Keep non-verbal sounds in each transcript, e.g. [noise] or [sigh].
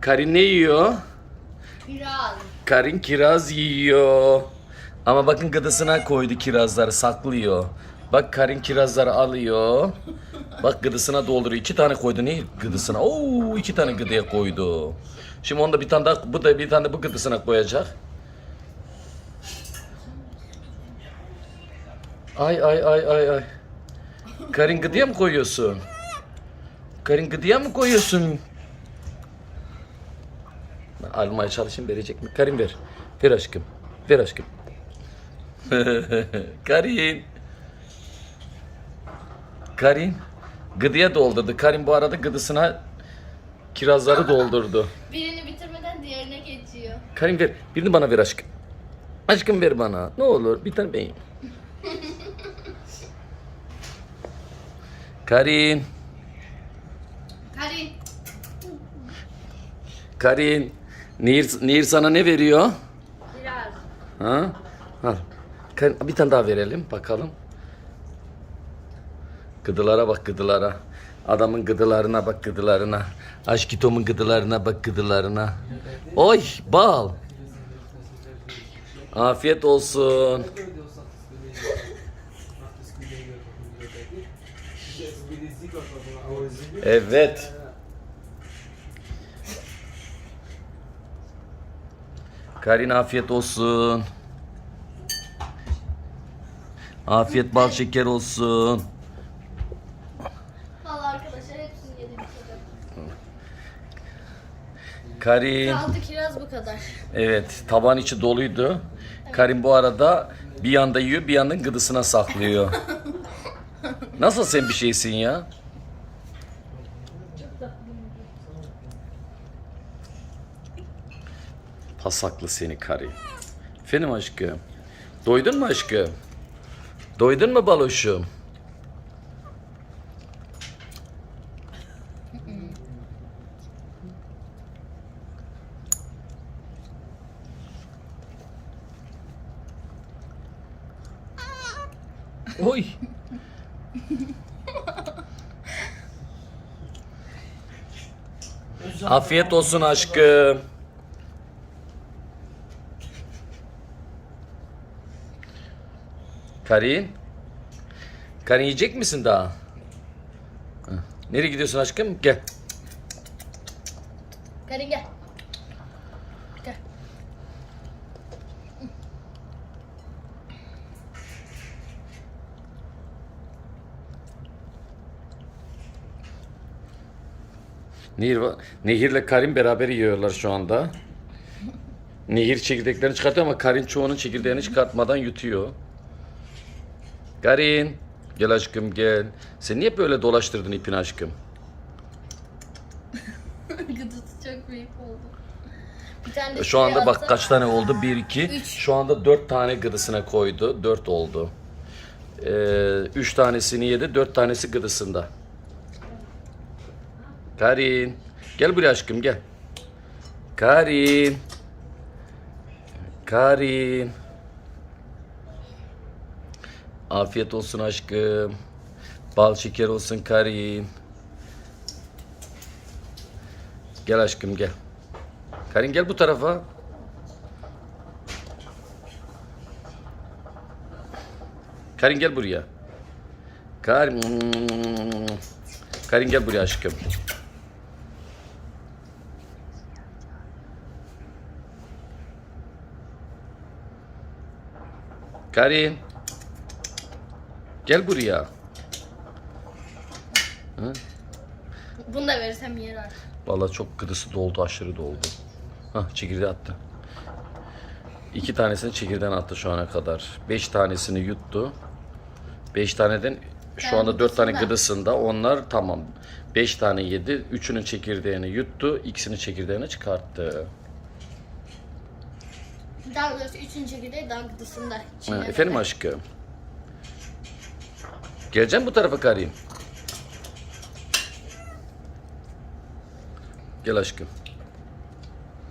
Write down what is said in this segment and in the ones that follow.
Karin ne yiyor? Biraz. Karin kiraz yiyor. Ama bakın gıdısına koydu kirazları saklıyor. Bak Karin kirazları alıyor. Bak gıdısına dolduruyor. İki tane koydu ne gıdısına? Oo iki tane gıdıya koydu. Şimdi onda bir tane daha bu da bir tane bu gıdısına koyacak. Ay ay ay ay ay. Karin gıdıya mı koyuyorsun? Karin gıdıya mı koyuyorsun? Almaya çalışayım verecek mi? Karin ver. Ver aşkım. Ver aşkım. [laughs] Karin. Karin. Gıdıya doldurdu. Karin bu arada gıdısına kirazları doldurdu. Birini bitirmeden diğerine geçiyor. Karin ver. Birini bana ver aşkım. Aşkım ver bana. Ne olur bir tane yiyeyim. [laughs] Karin. Karin. Karin. Nehir, Nehir sana ne veriyor? Biraz. Ha? Al. Bir tane daha verelim bakalım. Gıdılara bak gıdılara. Adamın gıdılarına bak gıdılarına. Aşkitom'un gıdılarına bak gıdılarına. Oy bal. Afiyet olsun. Evet. Karin afiyet olsun. Afiyet bal şeker olsun. Valla arkadaşlar hepsini yedim. Karin. Kaldı kiraz bu kadar. Evet taban içi doluydu. Karin bu arada bir yanda yiyor bir yandan gıdısına saklıyor. [laughs] Nasıl sen bir şeysin ya? Pasaklı seni Karin. Efendim aşkım. Doydun mu aşkım? Doydun mu baloşum? Oy. Afiyet olsun aşkım. Karin. Karin yiyecek misin daha? Nereye gidiyorsun aşkım? Gel. Karin gel. Gel. Nehir, Nehir'le Karin beraber yiyorlar şu anda. Nehir çekirdeklerini çıkartıyor ama Karin çoğunun çekirdeğini çıkartmadan yutuyor. Karin. Gel aşkım gel. Sen niye böyle dolaştırdın ipini aşkım? [laughs] Gıdısı çok büyük oldu. Bir tane de Şu anda bak kaç tane oldu? 1, 2. Üç. Şu anda 4 tane gıdısına koydu. 4 oldu. 3 tanesini yedi. 4 tanesi gıdısında. Karin. Gel buraya aşkım gel. Karin. Karin. Afiyet olsun aşkım. Bal şeker olsun Karin. Gel aşkım gel. Karin gel bu tarafa. Karin gel buraya. Karin. Karin gel buraya aşkım. Karin. Gel buraya. Bunu da verirsem yer artık. Vallahi çok gıdısı doldu, aşırı doldu. Hah, çekirdeği attı. İki tanesini çekirdeğine attı şu ana kadar. Beş tanesini yuttu. Beş taneden şu anda dört tane gıdısında. Onlar tamam. Beş tane yedi. Üçünün çekirdeğini yuttu. ikisini çekirdeğine çıkarttı. Daha doğrusu üçüncü çekirdeği daha gıdısında. Ha, efendim aşkım. Geleceğim bu tarafa Karim. Gel aşkım.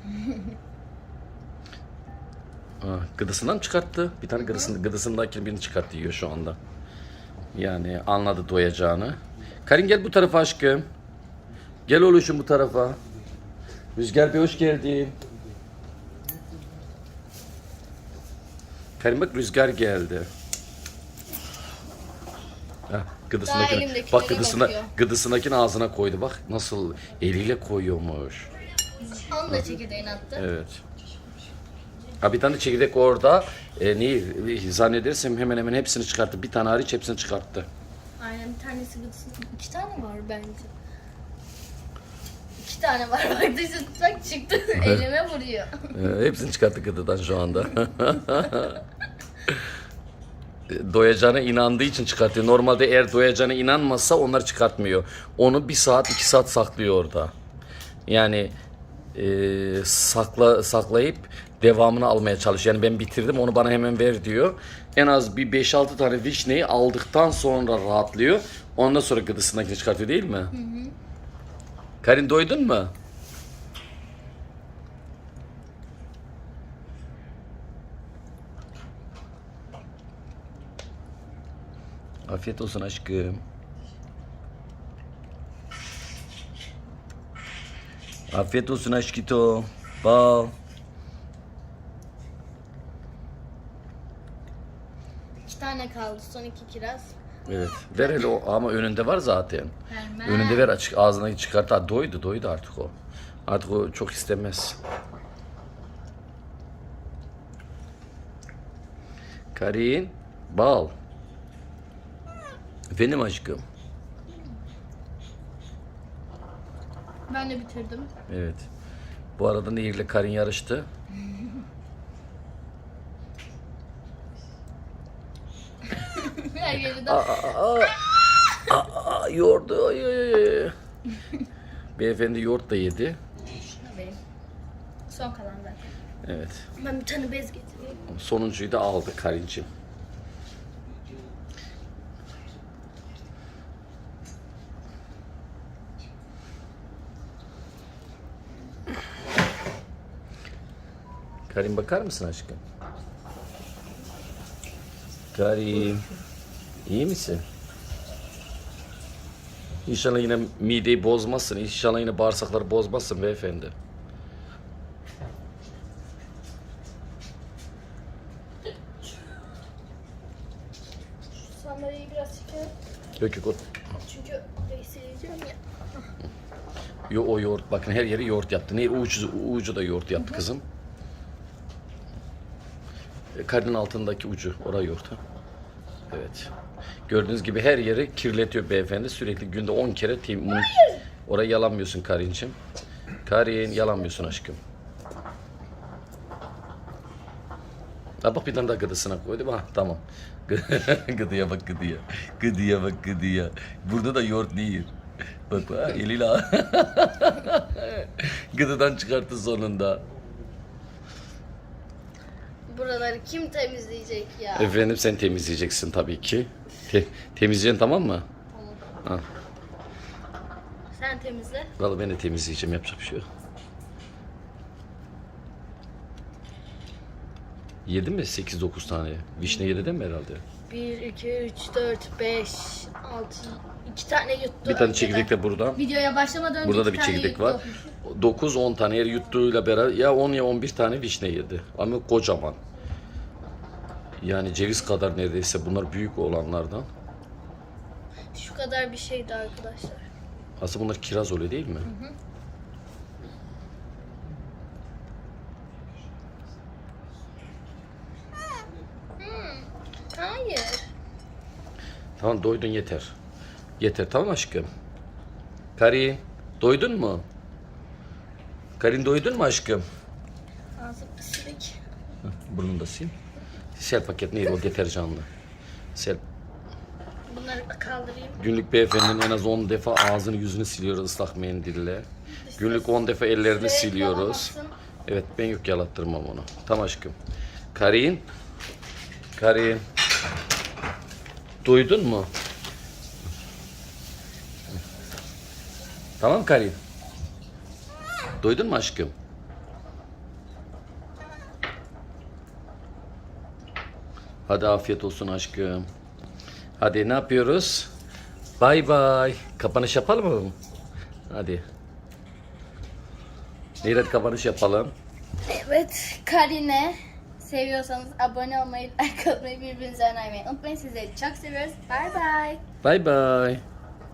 [laughs] Ha, gıdısından mı çıkarttı? Bir tane gıdısında, gıdısındaki birini çıkarttı yiyor şu anda. Yani anladı doyacağını. Karin gel bu tarafa aşkım. Gel oluşum bu tarafa. Rüzgar Bey hoş geldin. Karim bak Rüzgar geldi. Daha gıdısındakini, bak gıdısına, bakıyor. gıdısındakini ağzına koydu. Bak nasıl eliyle koyuyormuş. Onu da çekirdeğini attı. Evet. Ha bir tane çekirdek orada. E, neyi zannedersem hemen hemen hepsini çıkarttı. Bir tane hariç hepsini çıkarttı. Aynen bir tanesi gıdısın. İki tane var bence. İki tane var [laughs] bak dışı bak çıktı [laughs] elime vuruyor. E, hepsini çıkarttı gıdıdan şu anda. [laughs] Doyacağına inandığı için çıkartıyor. Normalde eğer doyacağına inanmazsa onları çıkartmıyor. Onu bir saat iki saat saklıyor orada. Yani e, sakla saklayıp devamını almaya çalışıyor. Yani ben bitirdim onu bana hemen ver diyor. En az bir 5-6 tane vişneyi aldıktan sonra rahatlıyor. Ondan sonra gıdısındakini çıkartıyor değil mi? Karin doydun mu? Afiyet olsun aşkım. Afiyet olsun aşkito. Bal. İki tane kaldı son iki kiraz. Evet. Ver hele o ama önünde var zaten. Vermem. Önünde ver açık ağzına çıkart. Ha, doydu doydu artık o. Artık o çok istemez. Karin. Bal. Benim aşkım. Ben de bitirdim. Evet. Bu arada Nehir ile Karin yarıştı. [laughs] Her yeri de Aa, yoğurdu. Ay, ay, ay. Beyefendi yoğurt da yedi. Son kalan zaten. Evet. Ben bir tane bez getireyim. Sonuncuyu da aldı Karin'cim. Karin bakar mısın aşkım? Karin. iyi misin? İnşallah yine mideyi bozmazsın. İnşallah yine bağırsakları bozmazsın beyefendi. Sandalyeyi biraz çekelim. Yok yok Çünkü reisi yiyeceğim ya. Yo, o yoğurt bakın her yeri yoğurt yaptı. Ne ucu, ucu da yoğurt yaptı kızım. Karnın altındaki ucu oraya yoğurt. Ha? Evet. Gördüğünüz gibi her yeri kirletiyor beyefendi. Sürekli günde 10 kere tim Orayı yalanmıyorsun Karin'cim. Karin yalanmıyorsun aşkım. Ha bak bir tane daha gıdısına koydu. Ha tamam. [laughs] gıdıya bak gıdıya. Gıdıya bak gıdıya. Burada da yoğurt değil. Bak bak eliyle [laughs] Gıdıdan çıkarttı sonunda. Buraları kim temizleyecek ya? Efendim sen temizleyeceksin tabii ki. Te- temizleyeceksin tamam mı? Tamam. Ha. Sen temizle. Vallahi ben de temizleyeceğim yapacak bir şey yok. Yedi mi? 8-9 tane. Vişne yedi değil mi herhalde? 1, 2, 3, 4, 5, 6, 2 tane yuttu. Bir tane çekirdek de buradan. Videoya başlamadan önce Burada da bir çekirdek yuttu. var. 9-10 tane yer yuttuğuyla beraber ya 10 ya 11 tane vişne yedi. Ama kocaman. Yani ceviz kadar neredeyse bunlar büyük olanlardan. Şu kadar bir şeydi arkadaşlar. Aslında bunlar kiraz oluyor değil mi? Hayır. Tamam doydun yeter. Yeter tamam aşkım. Karin doydun mu? Karin doydun mu aşkım? Ağzı pisirik. Burnunu da sil. Sel paket neydi o deterjanlı. Sel. Bunları kaldırayım. Günlük beyefendinin en az 10 defa ağzını yüzünü siliyoruz ıslak mendille. Günlük 10 defa ellerini siliyoruz. Evet ben yok yalattırmam onu. Tamam aşkım. Karin. Karin. Duydun mu? Tamam Karin. Duydun mu aşkım? Hadi afiyet olsun aşkım. Hadi ne yapıyoruz? Bay bay. Kapanış yapalım mı? Hadi. Hadi kapanış yapalım. Evet, Karine. Seviyorsanız abone olmayı, [laughs] like atmayı, birbirinize önermeyi unutmayın. Sizleri çok seviyoruz. Bye bye. Bay bay.